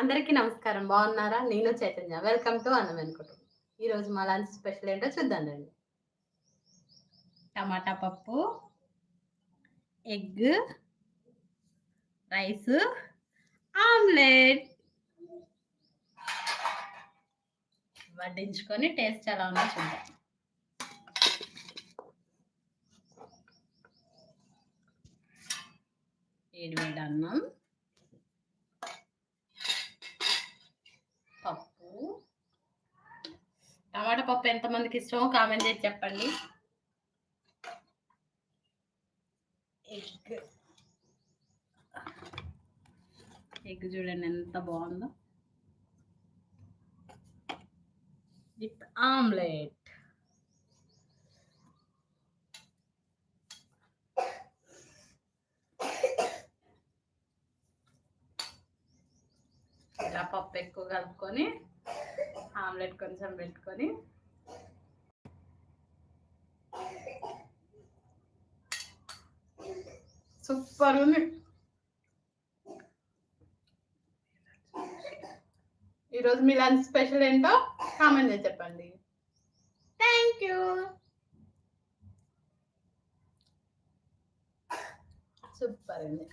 అందరికీ నమస్కారం. బాగున్నారా? నేను చైతన్య. వెల్కమ్ టు అన్నం కుటుంబం ఈరోజు మా లంచ్ స్పెషల్ ఏంటో చూద్దాం రండి. టమాటా పప్పు ఎగ్ రైస్ ఆమ్లెట్. వడ్డించుకొని టేస్ట్ ఎలా ఉందో చూద్దాం. ఏడు వేడి అన్నం పప్పు టమాటా పప్పు ఎంతమందికి ఇష్టమో కామెంట్ చేసి చెప్పండి. ఎగ్ ఎగ్ చూడండి ఎంత బాగుందో. విత్ ఆమ్లెట్ ఇలా పప్పు ఎక్కువ కలుపుకొని ఆమ్లెట్ కొంచెం పెట్టుకొని. సూపర్ ఉంది. ఈరోజు మీ లంచ్ స్పెషల్ ఏంటో కామెంట్ చేసి చెప్పండి. Thank you. సూపర్ ఉంది.